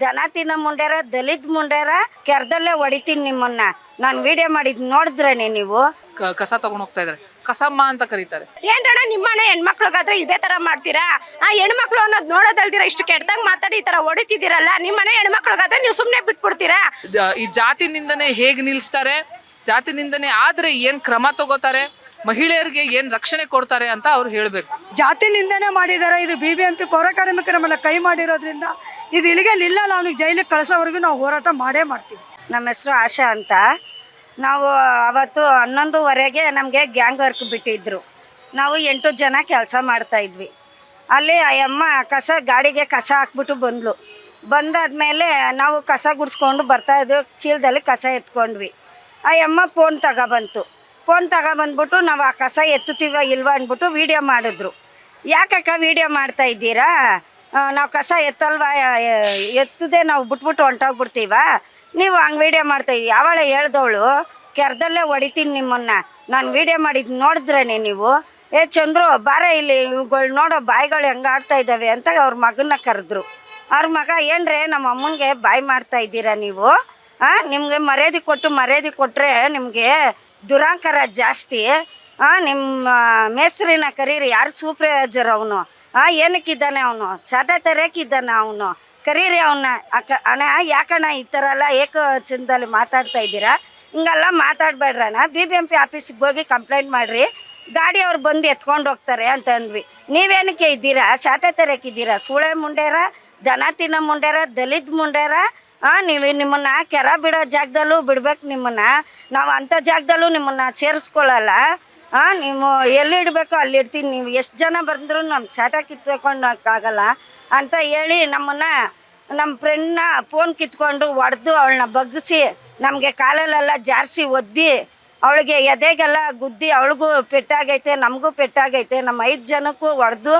ದನ ತಿನ್ನೋ ಮುಂಡ್ಯಾರ ದಲಿತ ಮುಂಡ್ಯಾರ ಕೆರ್ದಲ್ಲೇ ಹೊಡಿತೀನಿ ನಿಮ್ಮನ್ನ. ನಾನು ವಿಡಿಯೋ ಮಾಡಿದ್ ನೋಡಿದ್ರೇನೆ ನೀವು? ಕ- ಕಸ ತಗೊಂಡ್ ಹೋಗ್ತಾ ಇದಾರೆ. ಕಸಮ್ಮ ಅಂತ ಕರೀತಾರೆ. ಏನ್ರಣ್ಣ ನಿಮ್ಮಣ್ಣ ಹೆಣ್ಮಕ್ಳಿಗಾದ್ರೆ ಇದೇ ತರ ಮಾಡ್ತೀರಾ? ಆ ಹೆಣ್ಮಕ್ಳು ಅನ್ನೋದು ನೋಡೋದಲ್ದಿರ ಇಷ್ಟು ಕೆಟ್ಟದಾಗ ಮಾತಾಡಿ ಈ ತರ ಹೊಡಿತಿದ್ದೀರಲ್ಲ? ನಿಮ್ಮನೆ ಹೆಣ್ಮಕ್ಳಿಗಾದ್ರೆ ನೀವು ಸುಮ್ಮನೆ ಬಿಟ್ಬಿಡ್ತೀರಾ? ಜ- ಈ ಜಾತಿ ನಿಂದನೆ ಹೇಗೆ ನಿಲ್ಲಿಸ್ತಾರೆ ಜಾತಿ ನಿಂದನೆ ಆದ್ರೆ ಏನ್ ಕ್ರಮ ತಗೋತಾರೆ? ಮಹಿಳೆಯರಿಗೆ ಏನ್ ರಕ್ಷಣೆ ಕೊಡ್ತಾರೆ ಅಂತ ಅವ್ರು ಹೇಳ್ಬೇಕು. ಜಾತಿ ನಿಂದನೆ ಮಾಡಿದ್ದಾರೆ ಇದು ಬಿ ಬಿ ಎಂ ಪಿ ಪೌರ ಕಾರ್ಮಿಕರ ಮೇಲೆ ಕೈ ಮಾಡಿರೋದ್ರಿಂದ ಇದು ಇಲ್ಲಿಗೆ ನಿಲ್ಲಲ್ಲ ಅವ್ನಿಗೆ ಜೈಲಿಗೆ ಕಳಿಸೋವರೆಗೂ ನಾವು ಹೋರಾಟ ಮಾಡೇ ಮಾಡ್ತೀವಿ. ನಮ್ಮ ಹೆಸರು ಆಶಾ ಅಂತ. ನಾವು ಅವತ್ತು ಹನ್ನೊಂದುವರೆಗೆ ನಮಗೆ ಗ್ಯಾಂಗ್ ವರ್ಕ್ ಬಿಟ್ಟಿದ್ರು. ನಾವು ಎಂಟು ಜನ ಕೆಲಸ ಮಾಡ್ತಾ ಇದ್ವಿ. ಅಲ್ಲಿ ಆ ಅಮ್ಮ ಕಸ ಗಾಡಿಗೆ ಕಸ ಹಾಕ್ಬಿಟ್ಟು ಬಂದ್ಲು. ಬಂದಾದ್ಮೇಲೆ ನಾವು ಕಸ ಗುಡಿಸ್ಕೊಂಡು ಬರ್ತಾ ಇದ್ವಿ ಚೀಲದಲ್ಲಿ ಕಸ ಎತ್ಕೊಂಡ್ವಿ. ಆ ಅಮ್ಮ ಫೋನ್ ತಗೊಬಂತು. ಫೋನ್ ತಗೊಬಂದ್ಬಿಟ್ಟು ನಾವು ಆ ಕಸ ಎತ್ತುತ್ತೀವ ಇಲ್ವಾ ಅಂದ್ಬಿಟ್ಟು ವೀಡಿಯೋ ಮಾಡಿದ್ರು. ಯಾಕಕ್ಕ ವೀಡಿಯೋ ಮಾಡ್ತಾ ಇದ್ದೀರಾ? ನಾವು ಕಸ ಎತ್ತಲ್ವಾ? ಎತ್ತದೆ ನಾವು ಬಿಟ್ಬಿಟ್ಟು ಹೊಂಟೋಗ್ಬಿಡ್ತೀವ. ನೀವು ಹಂಗೆ ವೀಡಿಯೋ ಮಾಡ್ತಾ ಇದ್ದೀವಿ ಅವಳೆ ಹೇಳ್ದವಳು, ಕೆರ್ದಲ್ಲೇ ಹೊಡಿತೀನಿ ನಿಮ್ಮನ್ನು. ನಾನು ವೀಡಿಯೋ ಮಾಡಿದ್ದು ನೋಡಿದ್ರೇನೆ ನೀವು? ಏ ಚಂದ್ರು, ಬಾರ ಇಲ್ಲಿ ಇವುಗಳು ನೋಡೋ ಬಾಯಿಗಳು ಹೆಂಗೆ ಆಡ್ತಾ ಇದ್ದಾವೆ ಅಂತ ಅವ್ರ ಮಗನ್ನ ಕರೆದ್ರು. ಅವ್ರ ಮಗ ಏನ್ರೇ, ನಮ್ಮ ಅಮ್ಮನಿಗೆ ಬಾಯಿ ಮಾಡ್ತಾ ಇದ್ದೀರಾ ನೀವು? ಹಾಂ ನಿಮಗೆ ಮರ್ಯಾದೆ ಕೊಟ್ಟು ಮರ್ಯಾದೆ ಕೊಟ್ಟರೆ ನಿಮಗೆ ದುರಾಂಕಾರ ಜಾಸ್ತಿ ನಿಮ್ಮ ಮೇಸ್ತ್ರಿನ ಕರೀರಿ, ಯಾರು ಸೂಪ್ರೈವೈಸರ್ ಅವನು? ಏನಕ್ಕಿದ್ದಾನೆ ಅವನು? ಚಾಟ ತೆರೆಯಕ್ಕಿದ್ದಾನೆ ಅವನು? ಕರೀರಿ ಅವನ್ನ ಅಕ್ಕ ಅಣ್ಣ, ಯಾಕಣ್ಣ ಈ ಥರ ಎಲ್ಲ ಏಕ ಚಂದಲ್ಲಿ ಮಾತಾಡ್ತಾ ಇದ್ದೀರಾ? ಹಿಂಗೆಲ್ಲ ಮಾತಾಡಬೇಡ್ರಣ್ಣ ಬಿ ಬಿ ಎಂ ಪಿ ಆಫೀಸಿಗೆ ಹೋಗಿ ಕಂಪ್ಲೇಂಟ್ ಮಾಡಿರಿ. ಗಾಡಿ ಅವ್ರು ಬಂದು ಎತ್ಕೊಂಡು ಹೋಗ್ತಾರೆ ಅಂತ ಅಂದ್ವಿ. ನೀವೇನಕ್ಕೆ ಇದ್ದೀರಾ? ಚಾಟ ತೆರೆಯಕ್ಕಿದ್ದೀರಾ ಸೂಳೆ ಮುಂಡ್ಯಾರ ದನ ತಿನ್ನೋ ಮುಂಡ್ಯಾರ ದಲಿತ ಮುಂಡ್ಯಾರ ಹಾಂ ನೀವು ನಿಮ್ಮನ್ನ ಕೆರ ಬಿಡೋ ಜಾಗದಲ್ಲೂ ಬಿಡ್ಬೇಕು ನಿಮ್ಮನ್ನ. ನಾವು ಅಂಥ ಜಾಗದಲ್ಲೂ ನಿಮ್ಮನ್ನ ಸೇರಿಸ್ಕೊಳ್ಳಲ್ಲ ಆ, ನೀವು ಎಲ್ಲಿ ಇಡಬೇಕು ಅಲ್ಲಿ ಇಡ್ತೀನಿ. ನೀವು ಎಷ್ಟು ಜನ ಬಂದರೂ ನಮ್ಮ ಚಾಟ ಕಿತ್ಕೊಂಡೋಕ್ಕಾಗಲ್ಲ ಅಂತ ಹೇಳಿ ನಮ್ಮನ್ನ ನಮ್ಮ ಫ್ರೆಂಡ್ನ ಫೋನ್ ಕಿತ್ಕೊಂಡು ಒಡೆದು ಅವಳನ್ನ ಬಗ್ಗಿಸಿ, ನಮಗೆ ಕಾಲಲ್ಲೆಲ್ಲ ಜಾರಿಸಿ ಒದ್ದಿ, ಅವಳಿಗೆ ಎದೆಗೆಲ್ಲ ಗುದ್ದಿ ಅವಳಿಗೂ ಪೆಟ್ಟಾಗೈತೆ, ನಮಗೂ ಪೆಟ್ಟಾಗೈತೆ ನಮ್ಮ ಐದು ಜನಕ್ಕೂ ಹೊಡೆದು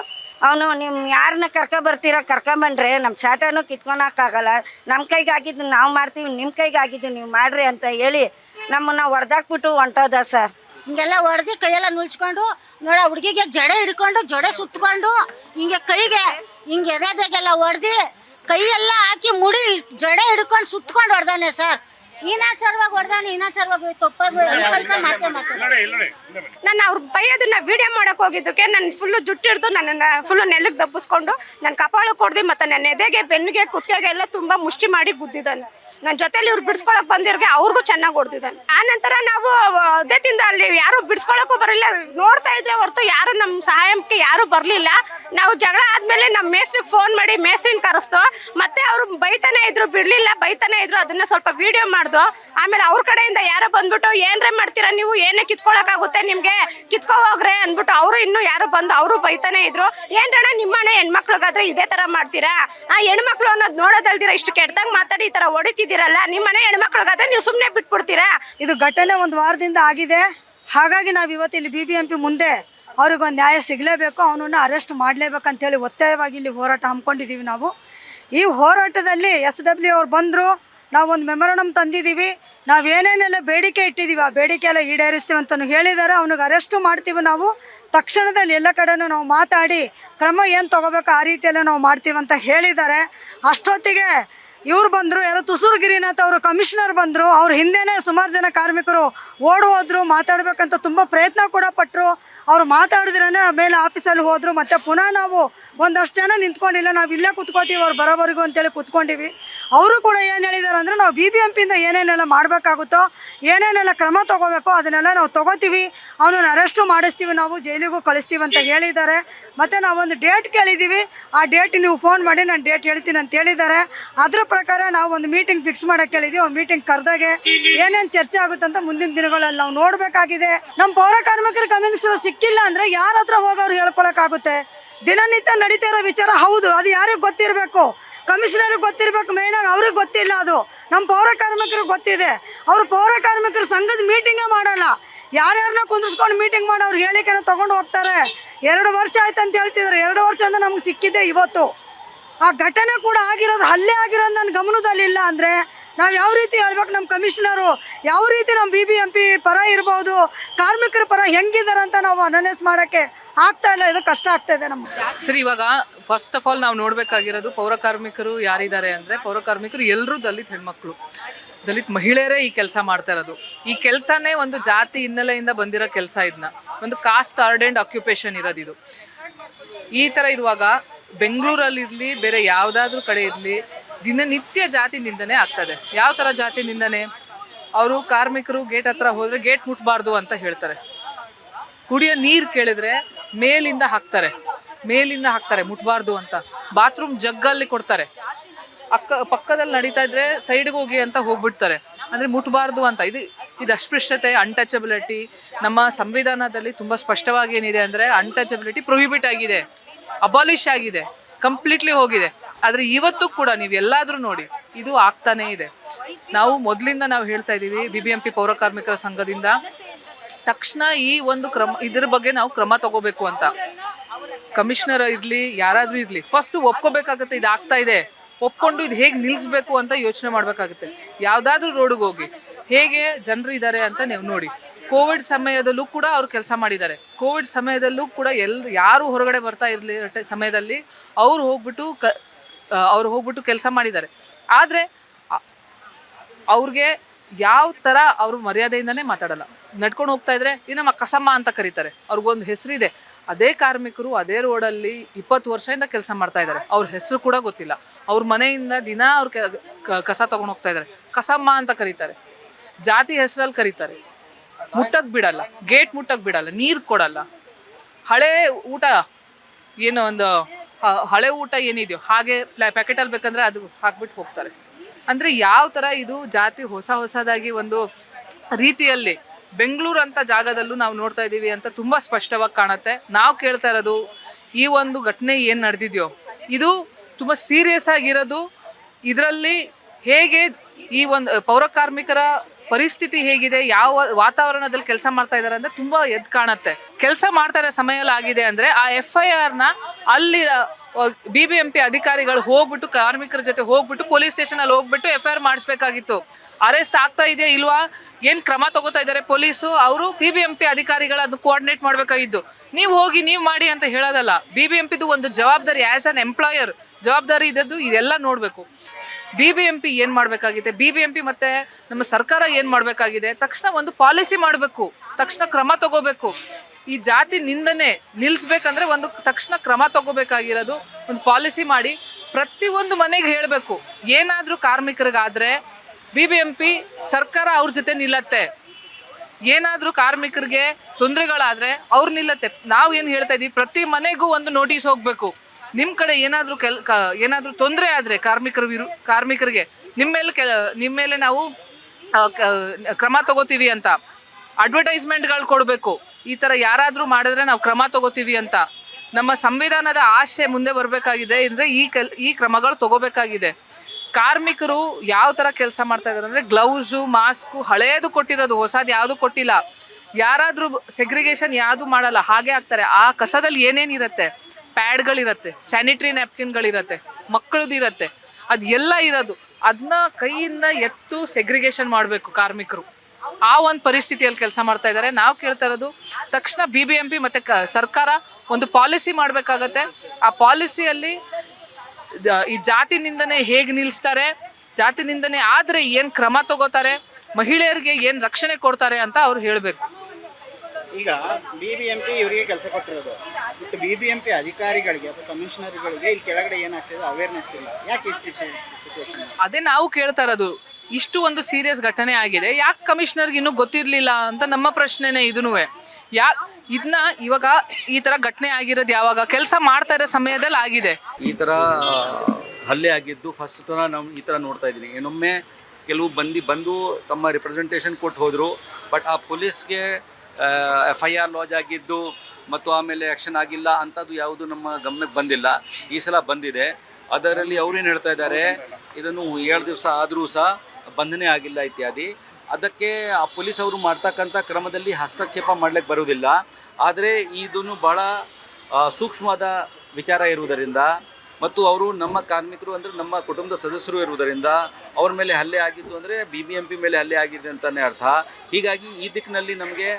ಅವನು ನಿಮ್ಮ ಯಾರನ್ನ ಕರ್ಕೊಬರ್ತೀರ ಕರ್ಕೊಂಬಂದ್ರೆ ನಮ್ಮ ಚಾಟನೂ ಕಿತ್ಕೊಳಕ್ಕಾಗಲ್ಲ. ನಮ್ಮ ಕೈಗೆ ಆಗಿದ್ದು ನಾವು ಮಾಡ್ತೀವಿ ನಿಮ್ಮ ಕೈಗೆ ಆಗಿದ್ದು ನೀವು ಮಾಡ್ರಿ ಅಂತ ಹೇಳಿ ನಮ್ಮನ್ನು ಹೊಡೆದಾಕ್ಬಿಟ್ಟು ಹೊಂಟೋದ ಸರ್. ಹಿಂಗೆಲ್ಲ ಹೊಡೆದು ಕೈಯೆಲ್ಲ ನುಳ್ಸ್ಕೊಂಡು ನೋಡ ಹುಡುಗಿಗೆ ಜಡೆ ಹಿಡ್ಕೊಂಡು, ಜಡೆ ಸುತ್ಕೊಂಡು, ಹಿಂಗೆ ಕೈಗೆ, ಹಿಂಗೆ ಎದೆದೆಗೆಲ್ಲ ಹೊಡೆದು ಕೈಯೆಲ್ಲ ಹಾಕಿ ಮುಡಿ, ಜಡೆ ಹಿಡ್ಕೊಂಡು ಸುತ್ಕೊಂಡು ಹೊಡೆದಾನೆ ಸರ್. ಹೊಡೆದಾನೆ ಈನಾಚಾರವಾಗಿ ತಪ್ಪಾಗಿ ಮಾತೇ ಮಾತಾಡ ನಾನು ಅವ್ರು ಬೈಯೋದನ್ನ ವಿಡಿಯೋ ಮಾಡಕ್ ಹೋಗಿದ್ದಕ್ಕೆ ನಾನು ಫುಲ್ಲು ಜುಟ್ಟು ಹಿಡ್ದು ನನ್ನ ಫುಲ್ಲು ನೆಲಕ್ಕೆ ದಬ್ಬಿಸ್ಕೊಂಡು ನನ್ನ ಕಪಾಳು ಕೊಡ್ದು ಮತ್ತೆ ನನ್ನ ಎದೆಗೆ ಬೆನ್ನಿಗೆ ಕುತ್ತಿಗೆಗೆ ಎಲ್ಲ ತುಂಬಾ ಮುಷ್ಟಿ ಮಾಡಿ ಗುದ್ದಿದ್ದಾನೆ. ನನ್ನ ಜೊತೆಲಿ ಇವ್ರು ಬಿಡಿಸ್ಕೊಳಕ್ ಬಂದಿರ್ಗೆ ಅವ್ರಿಗೂ ಚೆನ್ನಾಗಿ ಹೊಡೆದಿದ್ದಾನೆ. ಆ ನಂತರ ನಾವು ಅದೇ ತಿಂದ ಅಲ್ಲಿ ಯಾರು ಬಿಡಿಸ್ಕೊಳಕ್ಕೂ ಬರಲಿಲ್ಲ. ನೋಡ್ತಾ ಇದ್ರೆ ಹೊರತು ಯಾರು ನಮ್ಮ ಸಹಾಯಕ್ಕೆ ಯಾರು ಬರಲಿಲ್ಲ. ನಾವು ಜಗಳ ಆದ್ಮೇಲೆ ನಮ್ಮ ಮೇಸ್ತ್ರಿಗೆ ಫೋನ್ ಮಾಡಿ ಮೇಸ್ತ್ರಿನ ಕರೆಸ್ತು ಮತ್ತೆ ಅವರು ಬೈತಾನೆ ಇದ್ರು ಬಿಡಲಿಲ್ಲ ಬೈತಾನೆ ಇದ್ರು ಅದನ್ನ ಸ್ವಲ್ಪ ವಿಡಿಯೋ ಮಾಡ್ದು ಆಮೇಲೆ ಅವ್ರ ಕಡೆಯಿಂದ ಯಾರೋ ಬಂದ್ಬಿಟ್ಟು, ಏನ್ರೇ ಮಾಡ್ತೀರಾ ನೀವು? ಏನೇ ಕಿತ್ಕೊಳಕಾಗುತ್ತೆ ನಿಮ್ಗೆ? ಕಿತ್ಕೊ ಹೋಗ್ರೆ ಅಂದ್ಬಿಟ್ಟು ಅವರು ಇನ್ನು ಯಾರು ಬಂದು ಅವರು ಬೈತಾನೆ ಇದ್ರು. ಏನ್ರಣ್ಣ ಮನೆ ಹೆಣ್ಮಕ್ಳಿಗಾದ್ರೆ ಇದೇ ತರ ಮಾಡ್ತೀರಾ? ಆ, ಹೆಣ್ಮಕ್ಳು ಅನ್ನೋದು ನೋಡೋದಲ್ದಿರ ಇಷ್ಟು ಕೆಟ್ಟದಾಗ ಮಾತಾಡಿ ಈ ತರ ಹೊಡಿತಿದ್ದೀರಲ್ಲ? ನಿಮ್ಮನೆ ಹೆಣ್ಮಕ್ಳಿಗಾದ್ರೆ ನೀವು ಸುಮ್ಮನೆ ಬಿಟ್ಬಿಡ್ತೀರಾ? ಇದು ಘಟನೆ ಒಂದು ವಾರದಿಂದ ಆಗಿದೆ. ಹಾಗಾಗಿ ನಾವು ಇವತ್ತಿಲ್ಲಿ ಬಿ ಬಿ ಎಂ ಪಿ ಮುಂದೆ ಅವ್ರಿಗೊಂದು ನ್ಯಾಯ ಸಿಗಲೇಬೇಕು, ಅವನನ್ನು ಅರೆಸ್ಟ್ ಮಾಡಲೇಬೇಕಂತೇಳಿ ಒತ್ತಾಯವಾಗಿ ಇಲ್ಲಿ ಹೋರಾಟ ಹಮ್ಮಿಕೊಂಡಿದ್ದೀವಿ ನಾವು. ಈ ಹೋರಾಟದಲ್ಲಿ ಎಸ್ ಡಬ್ಲ್ಯೂ ಅವ್ರು ಬಂದರು. ನಾವು ಒಂದು ಮೆಮೊರಂಡಮ್ ತಂದಿದ್ದೀವಿ ನಾವು ಏನೇನೆಲ್ಲ ಬೇಡಿಕೆ ಇಟ್ಟಿದ್ದೀವಿ ಆ ಬೇಡಿಕೆ ಎಲ್ಲ ಈಡೇರಿಸ್ತೀವಿ ಅಂತಲೂ ಹೇಳಿದ್ದಾರೆ ಅವನಿಗೆ ಅರೆಸ್ಟು ಮಾಡ್ತೀವಿ ನಾವು. ತಕ್ಷಣದಲ್ಲಿ ಎಲ್ಲ ಕಡೆನೂ ನಾವು ಮಾತಾಡಿ, ಕ್ರಮ ಏನು ತೊಗೋಬೇಕು ಆ ರೀತಿಯಲ್ಲೇ ನಾವು ಮಾಡ್ತೀವಿ ಅಂತ ಹೇಳಿದ್ದಾರೆ ಅಷ್ಟೊತ್ತಿಗೆ ಇವ್ರು ಬಂದರು, ಯಾರೋ ತುಸೂರು ಗಿರಿನಾಥ್ ಅವರು ಕಮಿಷನರ್ ಬಂದರು, ಅವ್ರ ಹಿಂದೆನೇ ಸುಮಾರು ಜನ ಕಾರ್ಮಿಕರು ಓಡ್ ಹೋದ್ರು, ಮಾತಾಡಬೇಕಂತ ತುಂಬ ಪ್ರಯತ್ನ ಕೂಡ ಪಟ್ಟರು ಅವ್ರು ಮಾತಾಡಿದ್ರೇ ಮೇಲೆ ಆಫೀಸಲ್ಲಿ ಹೋದರು, ಮತ್ತು ಪುನಃ ನಾವು ಒಂದಷ್ಟು ಜನ ನಿಂತ್ಕೊಂಡಿಲ್ಲ, ನಾವು ಇಲ್ಲೇ ಕುತ್ಕೋತೀವಿ, ಅವ್ರು ಬರೋವರೆಗೂ ಅಂತೇಳಿ ಕುತ್ಕೊಂಡಿವಿ. ಅವರು ಕೂಡ ಏನು ಹೇಳಿದ್ದಾರೆ ಅಂದರೆ, ನಾವು ಬಿ ಬಿ ಎಂ ಪಿಯಿಂದ ಏನೇನೆಲ್ಲ ಮಾಡಬೇಕಾಗುತ್ತೋ, ಏನೇನೆಲ್ಲ ಕ್ರಮ ತೊಗೋಬೇಕೋ ಅದನ್ನೆಲ್ಲ ನಾವು ತೊಗೋತೀವಿ. ಅವನನ್ನು ಅರೆಸ್ಟು ಮಾಡಿಸ್ತೀವಿ ನಾವು, ಜೈಲಿಗೂ ಕಳಿಸ್ತೀವಿ ಅಂತ ಹೇಳಿದ್ದಾರೆ ಮತ್ತು ನಾವೊಂದು ಡೇಟ್ ಕೇಳಿದ್ದೀವಿ ಆ ಡೇಟ್ ನೀವು ಫೋನ್ ಮಾಡಿ, ನಾನು ಡೇಟ್ ಹೇಳ್ತೀನಿ ಅಂತ ಹೇಳಿದ್ದಾರೆ ಅದ್ರ ಪ್ರಕಾರ ನಾವು ಒಂದು ಮೀಟಿಂಗ್ ಫಿಕ್ಸ್ ಮಾಡಕ್ಕೆ ಹೇಳಿದೀವಿ. ಆ ಮೀಟಿಂಗ್ ಕರೆದಾಗೆ ಏನೇನು ಚರ್ಚೆ ಆಗುತ್ತೆ ಅಂತ ಮುಂದಿನ ದಿನಗಳಲ್ಲಿ ನಾವು ನೋಡಬೇಕಾಗಿದೆ. ನಮ್ಮ ಪೌರ ಕಾರ್ಮಿಕರ ಕಮ್ಯುನಿಸ್ಟರ್ ಸಿಕ್ಕಿಲ್ಲ ಅಂದರೆ ಯಾರ ಹತ್ರ ಹೋಗೋರು ಹೇಳ್ಕೊಳಕ್ಕಾಗುತ್ತೆ ದಿನನಿತ್ಯ ನಡೀತಾ ಇರೋ ವಿಚಾರ ಹೌದು, ಅದು ಯಾರಿಗೆ ಗೊತ್ತಿರಬೇಕು? ಕಮಿಷನರಿಗೆ ಗೊತ್ತಿರಬೇಕು ಮೇಯ್ನಾಗಿ ಅವ್ರಿಗೆ ಗೊತ್ತಿಲ್ಲ ಅದು. ನಮ್ಮ ಪೌರ ಕಾರ್ಮಿಕರಿಗೆ ಗೊತ್ತಿದೆ. ಅವರು ಪೌರ ಕಾರ್ಮಿಕರ ಸಂಘದ ಮೀಟಿಂಗೇ ಮಾಡಲ್ಲ. ಯಾರ್ಯಾರನ್ನ ಕುಂದಿಸ್ಕೊಂಡು ಮೀಟಿಂಗ್ ಮಾಡೋರು ಅವ್ರು ಹೇಳಿಕೆನ ತೊಗೊಂಡು ಹೋಗ್ತಾರೆ. ಎರಡು ವರ್ಷ ಆಯ್ತು ಅಂತ ಹೇಳ್ತಿದ್ದಾರೆ ಎರಡು ವರ್ಷ ಅಂದ್ರೆ ನಮ್ಗೆ ಸಿಕ್ಕಿದೆ ಇವತ್ತು. ಆ ಘಟನೆ ಕೂಡ ಆಗಿರೋದು ಹಲ್ಲೆ ಆಗಿರೋದು ನನ್ನ ಗಮನದಲ್ಲಿಲ್ಲ ಅಂದರೆ ನಾವು ಯಾವ ರೀತಿ ಹೇಳ್ಬೇಕು ನಮ್ಮ ಕಮಿಷನರು? ಯಾವ ರೀತಿ ನಮ್ಮ ಬಿ ಬಿ ಎಂ ಪಿ ಪರ ಇರ್ಬೋದು? ಕಾರ್ಮಿಕರ ಪರ ಹೆಂಗಿದ್ದಾರೆ ಅಂತ ನಾವು ಅನಲೈಸ್ ಮಾಡೋಕ್ಕೆ ಆಗ್ತಾ ಇಲ್ಲ, ಇದು ಕಷ್ಟ ಆಗ್ತಾ ಇದೆ ನಮ್ಗೆ. ಸರ್, ಇವಾಗ ಫಸ್ಟ್ ಆಫ್ ಆಲ್ ನಾವು ನೋಡಬೇಕಾಗಿರೋದು ಪೌರ ಕಾರ್ಮಿಕರು ಯಾರಿದ್ದಾರೆ ಅಂದರೆ ಪೌರ ಕಾರ್ಮಿಕರು ಎಲ್ಲರೂ ದಲಿತ ಹೆಣ್ಮಕ್ಳು. ದಲಿತ ಮಹಿಳೆಯರೇ ಈ ಕೆಲಸ ಮಾಡ್ತಾ ಇರೋದು. ಈ ಕೆಲಸನೇ ಒಂದು ಜಾತಿ ಹಿನ್ನೆಲೆಯಿಂದ ಬಂದಿರೋ ಕೆಲಸ ಇದನ್ನ ಒಂದು ಕಾಸ್ಟ್ ಆರ್ಡೆಂಡ್ ಆಕ್ಯುಪೇಷನ್ ಇರೋದು ಇದು ಈ ಥರ ಇರುವಾಗ ಬೆಂಗಳೂರಲ್ಲಿ ಇರಲಿ ಬೇರೆ ಯಾವುದಾದ್ರೂ ಕಡೆ ಇರಲಿ ದಿನನಿತ್ಯ ಜಾತಿ ನಿಂದನೆ ಆಗ್ತದೆ. ಯಾವ ಥರ ಜಾತಿ ನಿಂದನೆ? ಅವರು ಕಾರ್ಮಿಕರು ಗೇಟ್ ಹತ್ರ ಹೋದರೆ ಗೇಟ್ ಮುಟ್ಬಾರ್ದು ಅಂತ ಹೇಳ್ತಾರೆ. ಕುಡಿಯೋ ನೀರು ಕೇಳಿದ್ರೆ ಮೇಲಿಂದ ಹಾಕ್ತಾರೆ. ಮೇಲಿಂದ ಹಾಕ್ತಾರೆ, ಮುಟ್ಬಾರ್ದು ಅಂತ. ಬಾತ್ರೂಮ್ ಜಗ್ಗಲ್ಲಿ ಕೊಡ್ತಾರೆ. ಅಕ್ಕ, ಪಕ್ಕದಲ್ಲಿ ನಡೀತಾ ಇದ್ರೆ ಸೈಡ್ಗೆ ಹೋಗಿ ಅಂತ ಹೋಗ್ಬಿಡ್ತಾರೆ. ಅಂದರೆ ಮುಟ್ಬಾರ್ದು ಅಂತ. ಇದು ಇದು ಅಸ್ಪೃಶ್ಯತೆ ಅನ್ಟಚಬಿಲಿಟಿ ನಮ್ಮ ಸಂವಿಧಾನದಲ್ಲಿ ತುಂಬ ಸ್ಪಷ್ಟವಾಗಿ ಏನಿದೆ ಅಂದರೆ ಅನ್ಟಚಬಿಲಿಟಿ ಪ್ರೊಹಿಬಿಟ್ ಆಗಿದೆ. ಅಬಾಲಿಷ್ ಆಗಿದೆ. ಕಂಪ್ಲೀಟ್ಲಿ ಹೋಗಿದೆ. ಆದರೆ ಇವತ್ತು ಕೂಡ ನೀವು ಎಲ್ಲಾದರೂ ನೋಡಿ, ಇದು ಆಗ್ತಾನೇ ಇದೆ. ನಾವು ಮೊದಲಿಂದ ನಾವು ಹೇಳ್ತಾ ಇದ್ದೀವಿ ಬಿ ಬಿ ಎಂ ಪಿ ಪೌರಕಾರ್ಮಿಕರ ಸಂಘದಿಂದ. ತಕ್ಷಣ ಈ ಒಂದು ಕ್ರಮ, ಇದ್ರ ಬಗ್ಗೆ ನಾವು ಕ್ರಮ ತಗೋಬೇಕು ಅಂತ. ಕಮಿಷನರ್ ಇರಲಿ, ಯಾರಾದ್ರೂ ಇರಲಿ ಫಸ್ಟ್ ಒಪ್ಕೋಬೇಕಾಗತ್ತೆ, ಇದು ಆಗ್ತಾ ಇದೆ. ಒಪ್ಕೊಂಡು ಇದು ಹೇಗೆ ನಿಲ್ಲಿಸ್ಬೇಕು ಅಂತ ಯೋಚನೆ ಮಾಡಬೇಕಾಗುತ್ತೆ. ಯಾವುದಾದ್ರೂ ರೋಡಿಗೆ ಹೋಗಿ, ಹೇಗೆ ಜನರು ಇದ್ದಾರೆ ಅಂತ ನೀವು ನೋಡಿ. ಕೋವಿಡ್ ಸಮಯದಲ್ಲೂ ಕೂಡ ಅವ್ರು ಕೆಲಸ ಮಾಡಿದ್ದಾರೆ. ಕೋವಿಡ್ ಸಮಯದಲ್ಲೂ ಕೂಡ ಎಲ್, ಯಾರು ಹೊರಗಡೆ ಬರ್ತಾ ಇರಲಿ ಸಮಯದಲ್ಲಿ ಅವ್ರು ಹೋಗ್ಬಿಟ್ಟು ಕ ಅವ್ರು ಹೋಗ್ಬಿಟ್ಟು ಕೆಲಸ ಮಾಡಿದ್ದಾರೆ. ಆದರೆ ಅವ್ರಿಗೆ ಯಾವ ಥರ ಅವರು ಮರ್ಯಾದೆಯಿಂದನೇ ಮಾತಾಡಲ್ಲ. ನಡ್ಕೊಂಡು ಹೋಗ್ತಾ ಇದ್ರೆ ನಮ್ಮ ಕಸಮ್ಮ ಅಂತ ಕರೀತಾರೆ. ಅವ್ರಿಗೊಂದು ಹೆಸರಿದೆ. ಅದೇ ಕಾರ್ಮಿಕರು ಅದೇ ರೋಡಲ್ಲಿ ಇಪ್ಪತ್ತು ವರ್ಷದಿಂದ ಕೆಲಸ ಮಾಡ್ತಾ ಇದ್ದಾರೆ. ಅವ್ರ ಹೆಸರು ಕೂಡ ಗೊತ್ತಿಲ್ಲ. ಅವ್ರ ಮನೆಯಿಂದ ದಿನ ಅವ್ರ ಕಸ ತೊಗೊಂಡು ಹೋಗ್ತಾ ಇದ್ದಾರೆ. ಕಸಮ್ಮ ಅಂತ ಕರೀತಾರೆ. ಜಾತಿ ಹೆಸರಲ್ಲಿ ಕರೀತಾರೆ. ಮುಟ್ಟಕ್ ಬಿಡಲ್ಲ, ಗೇಟ್ ಮುಟ್ಟಕ್ ಬಿಡಲ್ಲ, ನೀರು ಕೊಡಲ್ಲ. ಹಳೆ ಊಟ ಏನು ಒಂದು ಹಳೆ ಊಟ ಏನಿದೆಯೋ, ಹಾಗೆ ಪ್ಯಾಕೆಟಲ್ಲಿ ಬೇಕಂದ್ರೆ ಅದು ಹಾಕ್ಬಿಟ್ಟು ಹೋಗ್ತಾರೆ. ಅಂದರೆ ಯಾವ ಥರ ಇದು ಜಾತಿ ಹೊಸ ಹೊಸದಾಗಿ ಒಂದು ರೀತಿಯಲ್ಲಿ ಬೆಂಗಳೂರು ಅಂತ ಜಾಗದಲ್ಲೂ ನಾವು ನೋಡ್ತಾ ಇದ್ದೀವಿ ಅಂತ ತುಂಬ ಸ್ಪಷ್ಟವಾಗಿ ಕಾಣುತ್ತೆ. ನಾವು ಕೇಳ್ತಾ ಇರೋದು, ಈ ಒಂದು ಘಟನೆ ಏನು ನಡೆದಿದೆಯೋ, ಇದು ತುಂಬ ಸೀರಿಯಸ್ ಆಗಿರೋದು, ಇದರಲ್ಲಿ ಹೇಗೆ ಈ ಒಂದು ಪೌರ ಕಾರ್ಮಿಕರ ಪರಿಸ್ಥಿತಿ ಹೇಗಿದೆ, ಯಾವ ವಾತಾವರಣದಲ್ಲಿ ಕೆಲಸ ಮಾಡ್ತಾ ಇದ್ದಾರೆ ಅಂದ್ರೆ ತುಂಬಾ ಎದ್ ಕಾಣುತ್ತೆ. ಕೆಲಸ ಮಾಡ್ತಾ ಇರೋ ಸಮಯಲ್ಲಿ ಆಗಿದೆ ಅಂದ್ರೆ ಆ ಎಫ್ ಐ ಆರ್ನ ಅಲ್ಲಿ ಬಿ ಬಿ ಎಂ ಪಿ ಅಧಿಕಾರಿಗಳು ಹೋಗ್ಬಿಟ್ಟು, ಕಾರ್ಮಿಕರ ಜೊತೆ ಹೋಗ್ಬಿಟ್ಟು, ಪೊಲೀಸ್ ಸ್ಟೇಷನ್ ಅಲ್ಲಿ ಹೋಗ್ಬಿಟ್ಟು ಎಫ್ ಐ ಆರ್ ಮಾಡಿಸ್ಬೇಕಾಗಿತ್ತು. ಅರೆಸ್ಟ್ ಆಗ್ತಾ ಇದೆಯಾ ಇಲ್ವಾ? ಏನ್ ಕ್ರಮ ತಗೋತಾ ಇದ್ದಾರೆ ಪೊಲೀಸು? ಅವರು ಬಿ ಬಿ ಎಂ ಪಿ ಅಧಿಕಾರಿಗಳು ಅದನ್ನ ಕೋಆರ್ಡಿನೇಟ್ ಮಾಡಬೇಕಾಗಿದ್ದು. ನೀವು ಹೋಗಿ, ನೀವು ಮಾಡಿ ಅಂತ ಹೇಳೋದಲ್ಲ. ಬಿ ಬಿ ಎಂ ಪಿದು ಒಂದು ಜವಾಬ್ದಾರಿ ಆಸ್ ಅನ್ ಎಂಪ್ಲಾಯರ್ ಜವಾಬ್ದಾರಿ ಇದ್ದದ್ದು ಇದೆಲ್ಲ ನೋಡಬೇಕು. ಬಿ ಬಿ ಎಂ ಪಿ ಏನು ಮಾಡಬೇಕಾಗಿದೆ? ಬಿ ಬಿ ಎಂ ಪಿ ಮತ್ತು ನಮ್ಮ ಸರ್ಕಾರ ಏನು ಮಾಡಬೇಕಾಗಿದೆ? ತಕ್ಷಣ ಒಂದು ಪಾಲಿಸಿ ಮಾಡಬೇಕು. ತಕ್ಷಣ ಕ್ರಮ ತಗೋಬೇಕು. ಈ ಜಾತಿ ನಿಂದನೆ ನಿಲ್ಲಿಸ್ಬೇಕಂದ್ರೆ ಒಂದು ತಕ್ಷಣ ಕ್ರಮ ತಗೋಬೇಕಾಗಿರೋದು ಒಂದು ಪಾಲಿಸಿ ಮಾಡಿ ಪ್ರತಿಯೊಂದು ಮನೆಗೆ ಹೇಳಬೇಕು. ಏನಾದರೂ ಕಾರ್ಮಿಕರಿಗಾದರೆ ಬಿ ಬಿ ಎಂ ಪಿ ಸರ್ಕಾರ ಅವ್ರ ಜೊತೆ ನಿಲ್ಲತ್ತೆ. ಏನಾದರೂ ಕಾರ್ಮಿಕರಿಗೆ ತೊಂದರೆಗಳಾದರೆ ಅವ್ರು ನಿಲ್ಲತ್ತೆ. ನಾವು ಏನು ಹೇಳ್ತಾ ಇದ್ದೀವಿ ಪ್ರತಿ ಮನೆಗೂ ಒಂದು ನೋಟಿಸ್ ಹೋಗಬೇಕು. ನಿಮ್ಮ ಕಡೆ ಏನಾದರೂ ಕೆಲ್ ಏನಾದರೂ ತೊಂದರೆ ಆದರೆ ಕಾರ್ಮಿಕರ ವಿರು, ಕಾರ್ಮಿಕರಿಗೆ ನಿಮ್ಮ ಮೇಲೆ ಕೆ ನಿಮ್ಮ ಮೇಲೆ ನಾವು ಕ್ರಮ ತಗೋತೀವಿ ಅಂತ. ಅಡ್ವರ್ಟೈಸ್ಮೆಂಟ್ಗಳು ಕೊಡಬೇಕು. ಈ ಥರ ಯಾರಾದರೂ ಮಾಡಿದ್ರೆ ನಾವು ಕ್ರಮ ತಗೋತೀವಿ ಅಂತ. ನಮ್ಮ ಸಂವಿಧಾನದ ಆಶೆ ಮುಂದೆ ಬರಬೇಕಾಗಿದೆ ಅಂದರೆ ಈ ಕೆಲ್, ಈ ಕ್ರಮಗಳು ತಗೋಬೇಕಾಗಿದೆ. ಕಾರ್ಮಿಕರು ಯಾವ ಥರ ಕೆಲಸ ಮಾಡ್ತಾ ಇದ್ದಾರೆ ಅಂದರೆ ಗ್ಲೌಸು, ಮಾಸ್ಕು ಹಳೇದು ಕೊಟ್ಟಿರೋದು, ಹೊಸದು ಯಾವುದು ಕೊಟ್ಟಿಲ್ಲ. ಯಾರಾದರೂ ಸೆಗ್ರಿಗೇಷನ್ ಯಾವುದು ಮಾಡಲ್ಲ, ಹಾಗೆ ಆಗ್ತಾರೆ. ಆ ಕಸದಲ್ಲಿ ಏನೇನಿರುತ್ತೆ ಪ್ಯಾಡ್ಗಳಿರತ್ತೆ ಸ್ಯಾನಿಟ್ರಿ ನ್ಯಾಪ್ಕಿನ್ಗಳಿರತ್ತೆ ಮಕ್ಕಳದ್ದು ಇರತ್ತೆ ಅದು ಎಲ್ಲ ಇರೋದು. ಅದನ್ನ ಕೈಯಿಂದ ಎತ್ತು ಸೆಗ್ರಿಗೇಷನ್ ಮಾಡಬೇಕು ಕಾರ್ಮಿಕರು. ಆ ಒಂದು ಪರಿಸ್ಥಿತಿಯಲ್ಲಿ ಕೆಲಸ ಮಾಡ್ತಾ ಇದ್ದಾರೆ ನಾವು ಕೇಳ್ತಾ ಇರೋದು, ತಕ್ಷಣ ಬಿ ಬಿ ಎಂ ಪಿ ಮತ್ತು ಕ, ಸರ್ಕಾರ ಒಂದು ಪಾಲಿಸಿ ಮಾಡಬೇಕಾಗತ್ತೆ. ಆ ಪಾಲಿಸಿಯಲ್ಲಿ ಈ ಜಾತಿ ನಿಂದನೆ ಹೇಗೆ ನಿಲ್ಲಿಸ್ತಾರೆ ಜಾತಿ ನಿಂದನೆ ಆದರೆ ಏನು ಕ್ರಮ ತಗೋತಾರೆ, ಮಹಿಳೆಯರಿಗೆ ಏನು ರಕ್ಷಣೆ ಕೊಡ್ತಾರೆ ಅಂತ ಅವ್ರು ಹೇಳಬೇಕು. ಈಗ ಬಿ ಬಿ ಎಂ ಪಿ ಇವರಿಗೆ ಕೆಲಸ ಕೊಟ್ಟಿರೋದು. But B B M P ಅಧಿಕಾರಿಗಳಿಗೆ ಅಥವಾ ಕಮಿಷನರ್ಗಳಿಗೆ ಇಲ್ಲಿ ಕೆಳಗಡೆ ಏನಾಗ್ತಿದೆ ಅವೇರ್ನೆಸ್ ಇಲ್ಲ. ಯಾಕೆ ಸಿಚುವೇಶನ್ ಅದೇ ನಾವು ಕೇಳ್ತಾ ಇರೋದು ಇಷ್ಟು ಒಂದು ಸೀರಿಯಸ್ ಘಟನೆ ಆಗಿದೆ ಯಾಕೆ ಕಮಿಷನರ್ಗೆ ಇನ್ನೂ ಗೊತ್ತಿರಲಿಲ್ಲ ಅಂತ ನಮ್ಮ ಪ್ರಶ್ನೆನೇ ಇದೂ ಯಾ ಇದನ್ನ ಇವಾಗ ಈ ಥರ ಘಟನೆ ಆಗಿರೋದು ಯಾವಾಗ? ಕೆಲಸ ಮಾಡ್ತಾ ಇರೋ ಸಮಯದಲ್ಲಿ ಆಗಿದೆ. ಈ ಥರ ಹಲ್ಲೆ ಆಗಿದ್ದು ಫಸ್ಟ್ ಥರ ನಾವು ಈ ಥರ ನೋಡ್ತಾ ಇದ್ದೀನಿ. ಏನೊಮ್ಮೆ ಕೆಲವು ಬಂದು ಬಂದು ತಮ್ಮ ರಿಪ್ರೆಸೆಂಟೇಷನ್ ಕೊಟ್ಟು ಹೋದರು ಬಟ್ ಆ ಪೊಲೀಸ್ಗೆ ಎಫ್ ಐ ಆರ್ ಲಾಜ್ ಆಗಿದ್ದು ಮತ್ತು ಆಮೇಲೆ ಆ್ಯಕ್ಷನ್ ಆಗಿಲ್ಲ ಅಂಥದ್ದು ಯಾವುದು ನಮ್ಮ ಗಮನಕ್ಕೆ ಬಂದಿಲ್ಲ. ಈ ಸಲ ಬಂದಿದೆ. ಅದರಲ್ಲಿ ಅವರೇನು ಹೇಳ್ತಾ ಇದ್ದಾರೆ, ಇದನ್ನು ಏಳು ದಿವಸ ಆದರೂ ಸಹ ಬಂಧನೆ ಆಗಿಲ್ಲ ಇತ್ಯಾದಿ. ಅದಕ್ಕೆ ಆ ಪೊಲೀಸ್ ಅವರು ಮಾಡ್ತಕ್ಕಂಥ ಕ್ರಮದಲ್ಲಿ ಹಸ್ತಕ್ಷೇಪ ಮಾಡಲಿಕ್ಕೆ ಬರುವುದಿಲ್ಲ. ಆದರೆ ಇದನ್ನು ಭಾಳ ಸೂಕ್ಷ್ಮವಾದ ವಿಚಾರ ಇರುವುದರಿಂದ ಮತ್ತು ಅವರು ನಮ್ಮ ಕಾರ್ಮಿಕರು ಅಂದರೆ ನಮ್ಮ ಕುಟುಂಬದ ಸದಸ್ಯರು ಇರುವುದರಿಂದ ಅವ್ರ ಮೇಲೆ ಹಲ್ಲೆ ಆಗಿದ್ದು ಅಂದರೆ ಬಿ ಬಿ ಎಂ ಪಿ ಮೇಲೆ ಹಲ್ಲೆ ಆಗಿದೆ ಅಂತಲೇ ಅರ್ಥ. ಹೀಗಾಗಿ ಈ ದಿಕ್ಕಿನಲ್ಲಿ ನಮಗೆ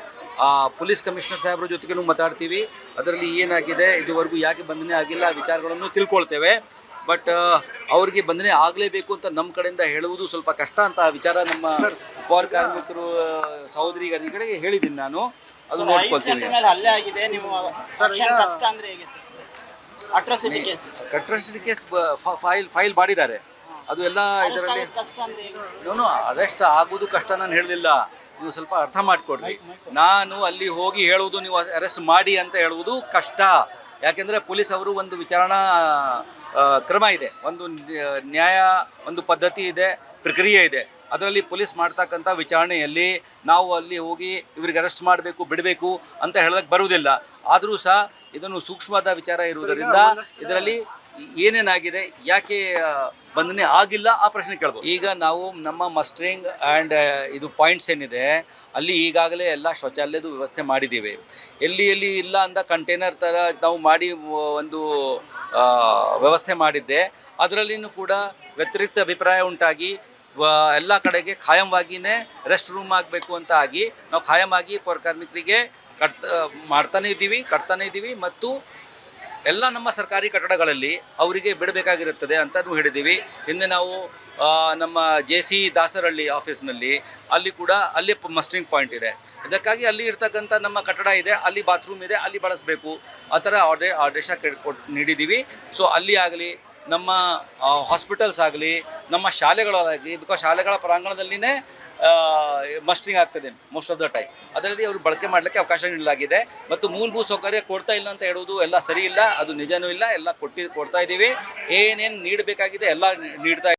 ಪೊಲೀಸ್ ಕಮಿಷನರ್ ಸಾಹೇಬ್ರ ಜೊತೆಗೂ ಮಾತಾಡ್ತೀವಿ. ಅದರಲ್ಲಿ ಏನಾಗಿದೆ ಇದುವರೆಗೂ ಯಾಕೆ ಬಂಧನೆ ಆಗಿಲ್ಲ ವಿಚಾರಗಳನ್ನು ತಿಳ್ಕೊಳ್ತೇವೆ. ಬಟ್ ಅವ್ರಿಗೆ ಬಂಧನೆ ಆಗಲೇಬೇಕು ಅಂತ ನಮ್ಮ ಕಡೆಯಿಂದ ಹೇಳುವುದು ಸ್ವಲ್ಪ ಕಷ್ಟ ಅಂತ ಆ ವಿಚಾರ ನಮ್ಮ ಪೌರ ಕಾರ್ಮಿಕರು ಕಡೆಗೆ ಹೇಳಿದ್ದೀನಿ ನಾನು. ಅದು ನೋಡ್ಕೊಳ್ತೀನಿ. ಜನರ ಮೇಲೆ ಹಲ್ಲೆ ಆಗಿದೆ. ನೀವು ರಕ್ಷಣೆ ಕಷ್ಟ ಅಂದ್ರೆ ಹೇಗೆ ಅಟ್ರಾಸಿಟಿ ಕೇಸ್ ಕಟ್ರಸ್ಟಿ ಕೇಸ್ ಫೈಲ್ ಫೈಲ್ ಮಾಡಿದ್ದಾರೆ. ಅದು ಎಲ್ಲ ಇದರಲ್ಲಿ ಅರೆಸ್ಟ್ ಆಗೋದು ಕಷ್ಟ ನಾನು ಹೇಳಲಿಲ್ಲ. ನೀವು ಸ್ವಲ್ಪ ಅರ್ಥ ಮಾಡಿಕೊಡ್ರಿ. ನಾನು ಅಲ್ಲಿ ಹೋಗಿ ಹೇಳುವುದು ನೀವು ಅರೆಸ್ಟ್ ಮಾಡಿ ಅಂತ ಹೇಳುವುದು ಕಷ್ಟ. ಯಾಕೆಂದರೆ ಪೊಲೀಸ್ ಅವರು ಒಂದು ವಿಚಾರಣಾ ಕ್ರಮ ಇದೆ. ಒಂದು ನ್ಯಾಯ ಒಂದು ಪದ್ಧತಿ ಇದೆ ಪ್ರಕ್ರಿಯೆ ಇದೆ. ಅದರಲ್ಲಿ ಪೊಲೀಸ್ ಮಾಡ್ತಕ್ಕಂಥ ವಿಚಾರಣೆಯಲ್ಲಿ ನಾವು ಅಲ್ಲಿ ಹೋಗಿ ಇವ್ರಿಗೆ ಅರೆಸ್ಟ್ ಮಾಡಬೇಕು ಬಿಡಬೇಕು ಅಂತ ಹೇಳೋಕ್ಕೆ ಬರುವುದಿಲ್ಲ. ಆದರೂ ಸಹ ಇದನ್ನು ಸೂಕ್ಷ್ಮವಾದ ವಿಚಾರ ಇರುವುದರಿಂದ ಇದರಲ್ಲಿ ಏನೇನಾಗಿದೆ ಯಾಕೆ ಬಂಧನೆ ಆಗಿಲ್ಲ ಆ ಪ್ರಶ್ನೆ ಕೇಳ್ಬೋದು. ಈಗ ನಾವು ನಮ್ಮ ಮಸ್ಟ್ರಿಂಗ್ ಆ್ಯಂಡ್ ಇದು ಪಾಯಿಂಟ್ಸ್ ಏನಿದೆ, ಅಲ್ಲಿ ಈಗಾಗಲೇ ಎಲ್ಲ ಶೌಚಾಲಯದ ವ್ಯವಸ್ಥೆ ಮಾಡಿದ್ದೀವಿ. ಎಲ್ಲಿ ಎಲ್ಲಿ ಇಲ್ಲ ಅಂದ ಕಂಟೈನರ್ ಥರ ನಾವು ಮಾಡಿ ಒಂದು ವ್ಯವಸ್ಥೆ ಮಾಡಿದ್ದೆ. ಅದರಲ್ಲಿನೂ ಕೂಡ ವ್ಯತಿರಿಕ್ತ ಅಭಿಪ್ರಾಯ ಉಂಟಾಗಿ ಎಲ್ಲ ಕಡೆಗೆ ಖಾಯಂವಾಗಿಯೇ ರೆಸ್ಟ್ ರೂಮ್ ಆಗಬೇಕು ಅಂತ ಆಗಿ, ನಾವು ಖಾಯಂ ಆಗಿ ಪೌರ ಕಾರ್ಮಿಕರಿಗೆ ಕಟ್ ಮಾಡ್ತಾನೇ ಇದ್ದೀವಿ, ಕಟ್ತಾನೇ ಇದ್ದೀವಿ ಮತ್ತು ಎಲ್ಲ ನಮ್ಮ ಸರ್ಕಾರಿ ಕಟ್ಟಡಗಳಲ್ಲಿ ಅವರಿಗೆ ಬಿಡಬೇಕಾಗಿರುತ್ತದೆ ಅಂತಲೂ ಹೇಳಿದ್ದೀವಿ. ಹಿಂದೆ ನಾವು ನಮ್ಮ ಜೆ ಸಿ ದಾಸರಹಳ್ಳಿ ಆಫೀಸ್ನಲ್ಲಿ ಅಲ್ಲಿ ಕೂಡ ಅಲ್ಲಿ ಮಸ್ಟಿಂಗ್ ಪಾಯಿಂಟ್ ಇದೆ. ಅದಕ್ಕಾಗಿ ಅಲ್ಲಿ ಇರ್ತಕ್ಕಂಥ ನಮ್ಮ ಕಟ್ಟಡ ಇದೆ, ಅಲ್ಲಿ ಬಾತ್ರೂಮ್ ಇದೆ, ಅಲ್ಲಿ ಬಳಸಬೇಕು. ಆ ಥರ ಆರ್ಡೇ ಆದೇಶ ನೀಡಿದ್ದೀವಿ. ಸೊ, ಅಲ್ಲಿ ಆಗಲಿ, ನಮ್ಮ ಹಾಸ್ಪಿಟಲ್ಸ್ ಆಗಲಿ, ನಮ್ಮ ಶಾಲೆಗಳಾಗಲಿ ಬಿಕಾಸ್ ಶಾಲೆಗಳ ಪ್ರಾಂಗಣದಲ್ಲಿನೇ ಮಸ್ಟಿಂಗ್ ಆಗ್ತದೆ ಮೋಸ್ಟ್ ಆಫ್ ದ ಟೈಮ್ ಅದರಲ್ಲಿ ಅವರು ಬಳಕೆ ಮಾಡಲಿಕ್ಕೆ ಅವಕಾಶ ನೀಡಲಾಗಿದೆ. ಮತ್ತು ಮೂಲಭೂತ ಸೌಕರ್ಯ ಕೊಡ್ತಾ ಇಲ್ಲ ಅಂತ ಹೇಳುವುದು ಎಲ್ಲ ಸರಿ ಇಲ್ಲ, ಅದು ನಿಜನೂ ಇಲ್ಲ, ಎಲ್ಲ ಕೊಟ್ಟಿ, ಕೊಡ್ತಾ ಇದ್ದೀವಿ. ಏನೇನು ನೀಡಬೇಕಾಗಿದೆ ಎಲ್ಲ ನೀಡ್ತಾ